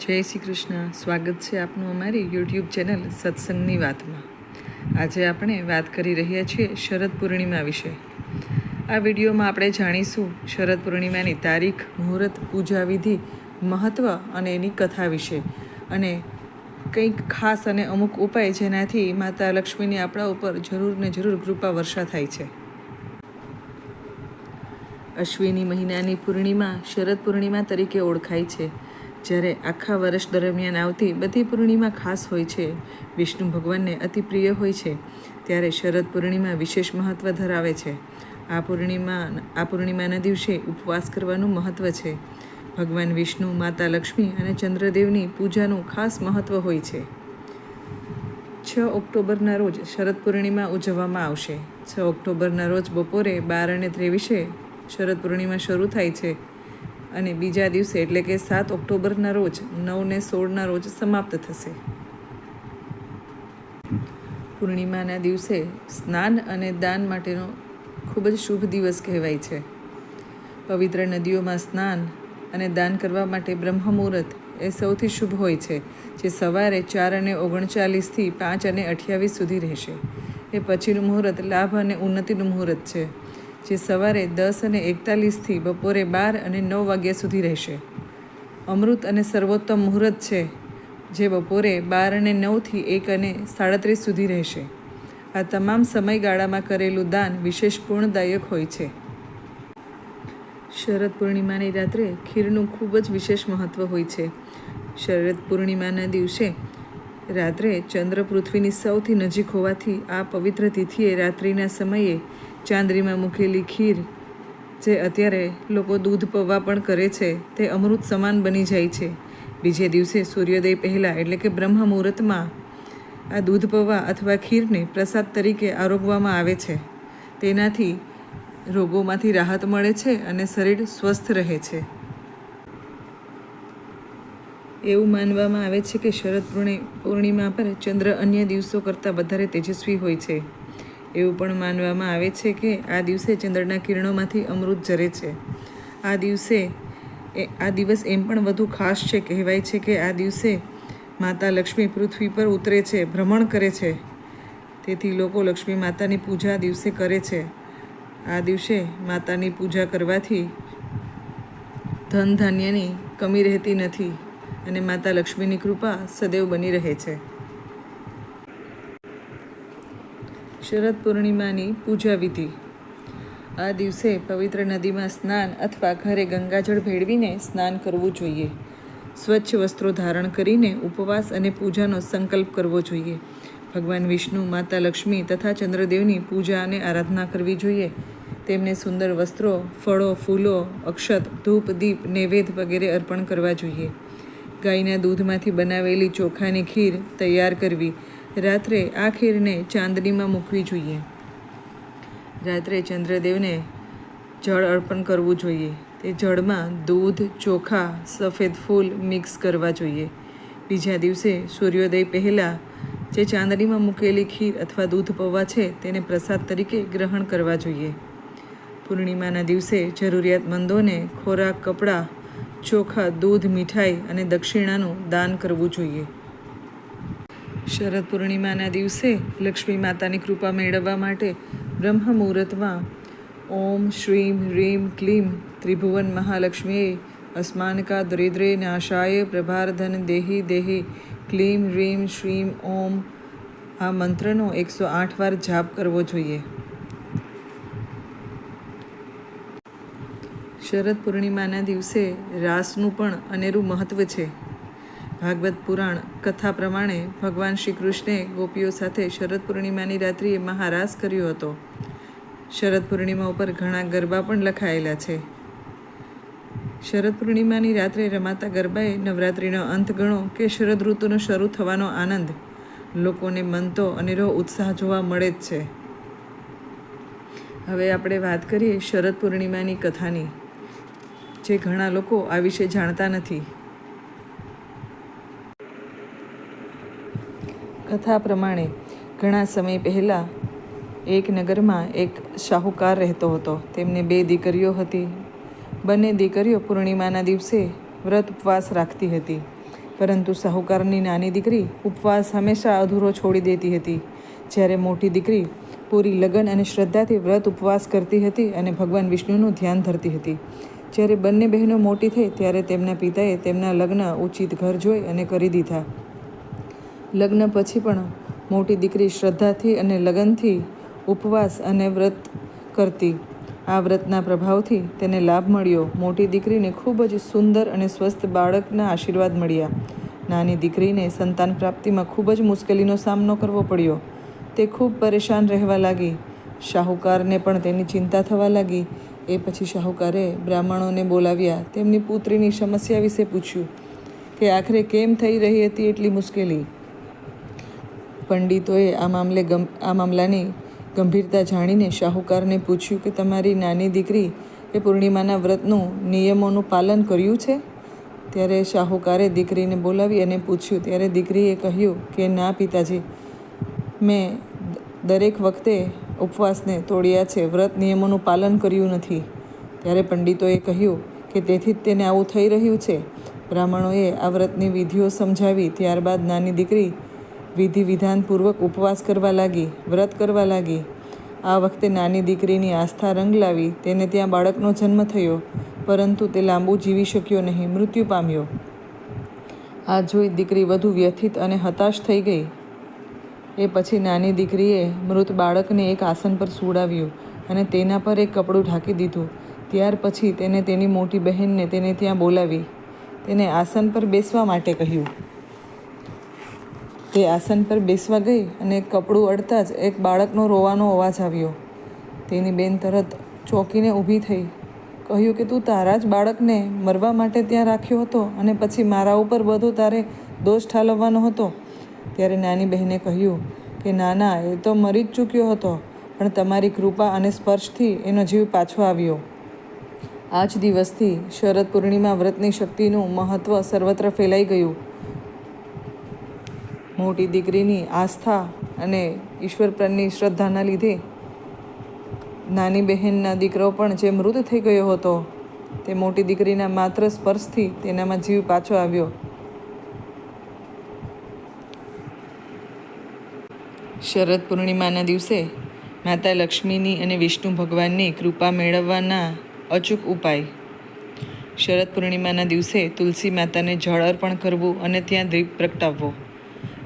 જય શ્રી કૃષ્ણ. સ્વાગત છે આપનું અમારી યુટ્યુબ ચેનલ સત્સંગની વાતમાં. આજે આપણે વાત કરી રહ્યા છીએ શરદ પૂર્ણિમા વિશે. આ વિડીયોમાં આપણે જાણીશું શરદ પૂર્ણિમાની તારીખ, મુહૂર્ત, પૂજા વિધિ મહત્ત્વ અને એની કથા વિશે. અને કંઈક ખાસ અને અમુક ઉપાય જેનાથી માતા લક્ષ્મીની આપણા ઉપર જરૂર ને જરૂર કૃપા વર્ષા થાય છે. અશ્વિની મહિનાની પૂર્ણિમા શરદ પૂર્ણિમા તરીકે ઓળખાય છે. જ્યારે આખા વર્ષ દરમિયાન આવતી બધી પૂર્ણિમા ખાસ હોય છે, વિષ્ણુ ભગવાનને અતિ પ્રિય હોય છે, ત્યારે શરદ પૂર્ણિમા વિશેષ મહત્ત્વ ધરાવે છે. આ પૂર્ણિમા, આ પૂર્ણિમાના દિવસે ઉપવાસ કરવાનું મહત્ત્વ છે. ભગવાન વિષ્ણુ, માતા લક્ષ્મી અને ચંદ્રદેવની પૂજાનું ખાસ મહત્ત્વ હોય છે. છ ઓક્ટોબરના રોજ શરદ પૂર્ણિમા ઉજવવામાં આવશે. છ ઓક્ટોબરના રોજ બપોરે બાર અને ત્રેવીસે શરદ પૂર્ણિમા શરૂ થાય છે. અને બીજા દિવસે એટલે કે સાત ઓક્ટોબરના રોજ નવ ને સોળના રોજ સમાપ્ત થશે. પૂર્ણિમાના દિવસે સ્નાન અને દાન માટેનો ખૂબ જ શુભ દિવસ કહેવાય છે. પવિત્ર નદીઓમાં સ્નાન અને દાન કરવા માટે બ્રહ્મ મુહૂર્ત એ સૌથી શુભ હોય છે, જે સવારે ચાર અને ઓગણચાલીસથી પાંચ અને અઠ્યાવીસ સુધી રહેશે. એ પછીનું મુહૂર્ત લાભ અને ઉન્નતિનું મુહૂર્ત છે. જે સવારે દસ અને એકતાલીસથી બપોરે બાર અને નવ વાગ્યા સુધી રહેશે. અમૃત અને સર્વોત્તમ મુહૂર્ત છે, જે બપોરે બાર અને નવથી એક અને સાડત્રીસ સુધી રહેશે. આ તમામ સમયગાળામાં કરેલું દાન વિશેષ પૂર્ણદાયક હોય છે. શરદ પૂર્ણિમાની રાત્રે ખીરનું ખૂબ જ વિશેષ મહત્ત્વ હોય છે. શરદ પૂર્ણિમાના દિવસે રાત્રે ચંદ્ર પૃથ્વીની સૌથી નજીક હોવાથી આ પવિત્ર તિથિએ રાત્રિના સમયે ચાંદરીમાં મૂકેલી ખીર જે અત્યારે લોકો દૂધ પૌવા પણ કરે છે, તે અમૃત સમાન બની જાય છે. બીજે દિવસે સૂર્યોદય પહેલાં એટલે કે બ્રહ્મ મુહૂર્તમાં આ દૂધ પૌવા અથવા ખીરને પ્રસાદ તરીકે આરોગવામાં આવે છે. તેનાથી રોગોમાંથી રાહત મળે છે અને શરીર સ્વસ્થ રહે છે. એવું માનવામાં આવે છે કે શરદ પૂર્ણિ પૂર્ણિમા પર ચંદ્ર અન્ય દિવસો કરતાં વધારે તેજસ્વી હોય છે. એવું પણ માનવામાં આવે છે કે આ દિવસે ચંદ્રના કિરણોમાંથી અમૃત ઝરે છે. આ દિવસે એ, આ દિવસ એમ પણ વધુ ખાસ છે, કહેવાય છે કે આ દિવસે માતા લક્ષ્મી પૃથ્વી પર ઉતરે છે, ભ્રમણ કરે છે. તેથી લોકો લક્ષ્મી માતાની પૂજા દિવસે કરે છે. આ દિવસે માતાની પૂજા કરવાથી ધન ધાન્યની કમી રહેતી નથી અને માતા લક્ષ્મીની કૃપા સદૈવ બની રહે છે. શરદ પૂર્ણિમાની પૂજા વિધિ. આ દિવસે પવિત્ર નદીમાં સ્નાન અથવા ઘરે ગંગાજળ ભેળવીને સ્નાન કરવું જોઈએ. સ્વચ્છ વસ્ત્રો ધારણ કરીને ઉપવાસ અને પૂજાનો સંકલ્પ કરવો જોઈએ. ભગવાન વિષ્ણુ, માતા લક્ષ્મી તથા ચંદ્રદેવની પૂજા અને આરાધના કરવી જોઈએ. તેમને સુંદર વસ્ત્રો, ફળો, ફૂલો, અક્ષત, ધૂપ, દીપ, નૈવેદ્ય વગેરે અર્પણ કરવા જોઈએ. ગાયના દૂધમાંથી બનાવેલી ચોખાની ખીર તૈયાર કરવી રાત્રે આ ખીરને ચાંદનીમાં મૂકવી જોઈએ. રાત્રે ચંદ્રદેવને જળ અર્પણ કરવું જોઈએ. તે જળમાં દૂધ, ચોખા, સફેદ ફૂલ મિક્સ કરવા જોઈએ. બીજા દિવસે સૂર્યોદય પહેલાં જે ચાંદનીમાં મૂકેલી ખીર અથવા દૂધ પૌવા છે તેને પ્રસાદ તરીકે ગ્રહણ કરવા જોઈએ. પૂર્ણિમાના દિવસે જરૂરિયાતમંદોને ખોરાક, કપડાં, ચોખા, દૂધ, મીઠાઈ અને દક્ષિણાનું દાન કરવું જોઈએ. શરદ પૂર્ણિમાના દિવસે લક્ષ્મી માતાની કૃપા મેળવવા માટે બ્રહ્મ મુહૂર્તમાં ઓમ શ્રીમ હ્રીમ ક્લીમ ત્રિભુવન મહાલક્ષ્મીએ અસ્માનકા દરિદ્રે નાશાય પ્રભારધન દેહી દેહી ક્લીમ હ્રીમ શ્રીમ ઓમ આ મંત્રનો એકસો આઠ વાર જાપ કરવો જોઈએ. શરદ પૂર્ણિમાના દિવસે રાસનું પણ અનેરું મહત્ત્વ છે. ભાગવત પુરાણ કથા પ્રમાણે ભગવાન શ્રી કૃષ્ણે ગોપીઓ સાથે શરદ પૂર્ણિમાની રાત્રિએ મહારાસ કર્યો હતો. શરદ પૂર્ણિમા ઉપર ઘણા ગરબા પણ લખાયેલા છે. શરદ પૂર્ણિમાની રાત્રે રમાતા ગરબાએ નવરાત્રિનો અંત ગણો કે શરદ ઋતુનો શરૂ થવાનો આનંદ. લોકોને મનતો અનેરો ઉત્સાહ જોવા મળે જ છે. હવે આપણે વાત કરીએ શરદ પૂર્ણિમાની કથાની, જે ઘણા લોકો આ વિશે જાણતા નથી. કથા પ્રમાણે ઘણા સમય પહેલાં એક નગરમાં એક શાહુકાર રહેતો હતો. તેમને બે દીકરીઓ હતી. બંને દીકરીઓ પૂર્ણિમાના દિવસે વ્રત ઉપવાસ રાખતી હતી. પરંતુ શાહુકારની નાની દીકરી ઉપવાસ હંમેશા અધૂરો છોડી દેતી હતી. જ્યારે મોટી દીકરી પૂરી લગન અને શ્રદ્ધાથી વ્રત ઉપવાસ કરતી હતી અને ભગવાન વિષ્ણુનું ધ્યાન ધરતી હતી. જ્યારે બંને બહેનો મોટી થઈ, ત્યારે તેમના પિતાએ તેમના લગ્ન ઉચિત ઘર જોઈ અને કરી દીધા લગ્ન પછી પણ મોટી દીકરી શ્રદ્ધાથી અને લગનથી ઉપવાસ અને વ્રત કરતી. આ વ્રતના પ્રભાવથી તેને લાભ મળ્યો. મોટી દીકરીને ખૂબ જ સુંદર અને સ્વસ્થ બાળકના આશીર્વાદ મળ્યા. નાની દીકરીને સંતાન પ્રાપ્તિમાં ખૂબ જ મુશ્કેલીનો સામનો કરવો પડ્યો. તે ખૂબ પરેશાન રહેવા લાગી. શાહુકારને પણ તેની ચિંતા થવા લાગી. એ પછી શાહુકારે બ્રાહ્મણોને બોલાવ્યા. તેમની પુત્રીની સમસ્યા વિશે પૂછ્યું કે, આખરે કેમ થઈ રહી હતી એટલી મુશ્કેલી? પંડિતોએ આ મામલે આ મામલાની ગંભીરતા જાણીને શાહુકારને પૂછ્યું કે તમારી નાની દીકરી એ પૂર્ણિમાના વ્રતનું નિયમોનું પાલન કર્યું છે? ત્યારે શાહુકારે દીકરીને બોલાવી અને પૂછ્યું. ત્યારે દીકરીએ કહ્યું કે, ના, પિતાજી, મેં દરેક વખતે ઉપવાસને તોડ્યા છે. વ્રત નિયમોનું પાલન કર્યું નથી. ત્યારે પંડિતોએ કહ્યું કે, તેથી જ તેને આવું થઈ રહ્યું છે. બ્રાહ્મણોએ આ વ્રતની વિધિઓ સમજાવી. ત્યારબાદ નાની દીકરી વિધિ વિધાનપૂર્વક ઉપવાસ કરવા લાગી, વ્રત કરવા લાગી. આ વખતે નાની દીકરીની આસ્થા રંગ લાવી, તેને ત્યાં બાળકનો જન્મ થયો, પરંતુ તે લાંબુ જીવી શક્યો નહીં, મૃત્યુ પામ્યો. આ જોઈ દીકરી વધુ વ્યથિત અને હતાશ થઈ ગઈ. એ પછી નાની દીકરીએ મૃત બાળકને એક આસન પર સુડાવ્યું અને તેના પર એક કપડું ઢાંકી દીધું. ત્યાર પછી તેને તેની મોટી બહેનને તેને ત્યાં બોલાવી, તેને આસન પર બેસવા માટે કહ્યું. તે આસન પર બેસવા ગઈ અને કપડું અડતા જ એક બાળકનો રોવાનો અવાજ આવ્યો. તેની બેન તરત ચોંકીને ઊભી થઈ. કહ્યું કે, તું તારા જ બાળકને મરવા માટે ત્યાં રાખ્યો હતો અને પછી મારા ઉપર બધો તારે દોષ ઠાલવવાનો હતો. ત્યારે નાની બહેને કહ્યું કે ના ના એ તો મરી જ ચૂક્યો હતો, પણ તમારી કૃપા અને સ્પર્શથી એનો જીવ પાછો આવ્યો. આ જ દિવસથી શરદ પૂર્ણિમા વ્રતની શક્તિનું મહત્ત્વ સર્વત્ર ફેલાઈ ગયું. મોટી દીકરીની આસ્થા અને ઈશ્વર શ્રદ્ધાના લીધે નાની બહેનના દીકરો પણ જે મૃત થઈ ગયો હતો, તે મોટી દીકરીના માત્ર સ્પર્શથી તેનામાં જીવ પાછો આવ્યો. શરદ પૂર્ણિમાના દિવસે માતા લક્ષ્મીની અને વિષ્ણુ ભગવાનની કૃપા મેળવવાના અચૂક ઉપાય. શરદ પૂર્ણિમાના દિવસે તુલસી માતાને જળ અર્પણ કરવું અને ત્યાં દીપ પ્રગટાવવો.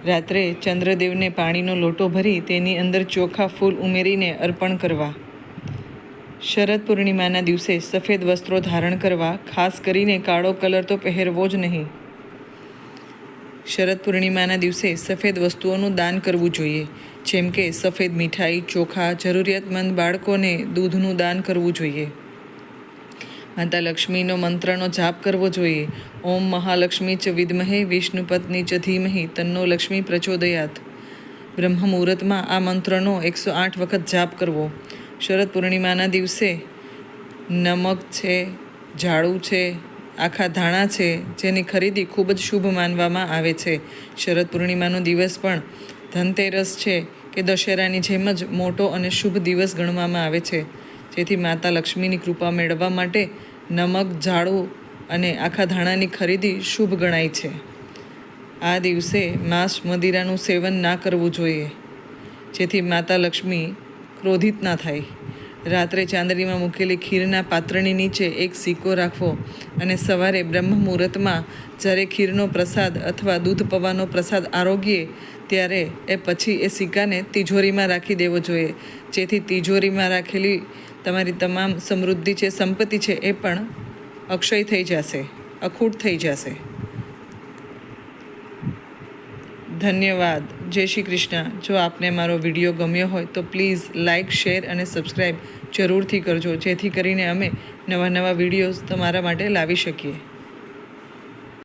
રાત્રે ચંદ્રદેવને પાણીનો લોટો ભરી તેની અંદર ચોખા ફૂલ ઉમેરીને અર્પણ કરવા. શરદ પૂર્ણિમાના દિવસે સફેદ વસ્ત્રો ધારણ કરવા, ખાસ કરીને કાળો કલર તો પહેરવો જ નહીં. શરદ પૂર્ણિમાના દિવસે સફેદ વસ્તુઓનું દાન કરવું જોઈએ, જેમ કે સફેદ મીઠાઈ, ચોખા, જરૂરિયાતમંદ બાળકોને દૂધનું દાન કરવું જોઈએ. માતા લક્ષ્મીનો મંત્રનો જાપ કરવો જોઈએ. ઓમ મહાલક્ષ્મી ચ વિદ્મહે, વિષ્ણુપત્ની ચ ધીમહી, તન્નો લક્ષ્મી પ્રચોદયાત. બ્રહ્મ મુહૂર્તમાં આ મંત્રનો એકસો આઠ વખત જાપ કરવો. શરદ પૂર્ણિમાના દિવસે નમક છે ઝાડુ છે, આખા ધાણા છે, જેની ખરીદી ખૂબ જ શુભ માનવામાં આવે છે. શરદ પૂર્ણિમાનો દિવસ પણ ધનતેરસ છે, કે દશેરાની જેમ જ મોટો અને શુભ દિવસ ગણવામાં આવે છે. જેથી માતા લક્ષ્મીની કૃપા મેળવવા માટે નમક, ઝાડુ અને આખા ધાણાની ખરીદી શુભ ગણાય છે. આ દિવસે માંસ મદિરાનું સેવન ના કરવું જોઈએ, જેથી માતા લક્ષ્મી ક્રોધિત ના થાય. રાત્રે ચાંદડીમાં મૂકેલી ખીરના પાત્રની નીચે એક સિક્કો રાખવો અને સવારે બ્રહ્મ મુહૂર્તમાં જ્યારે ખીરનો પ્રસાદ અથવા દૂધ પવાનો પ્રસાદ આરોગીએ, ત્યારે એ પછી એ સિક્કાને તિજોરીમાં રાખી દેવો જોઈએ. જેથી તિજોરીમાં રાખેલી તમારી તમામ સમૃદ્ધિ છે, સંપત્તિ છે એ પણ અક્ષય થઈ જશે, અખૂટ થઈ જશે. ધન્યવાદ. જય શ્રી કૃષ્ણ. જો આપને મારો વીડિયો ગમ્યો હોય તો પ્લીઝ લાઇક શેર અને સબસ્ક્રાઈબ જરૂરથી કરજો, જેથી કરીને અમે નવા નવા વિડીયોઝ તમારા માટે લાવી શકીએ.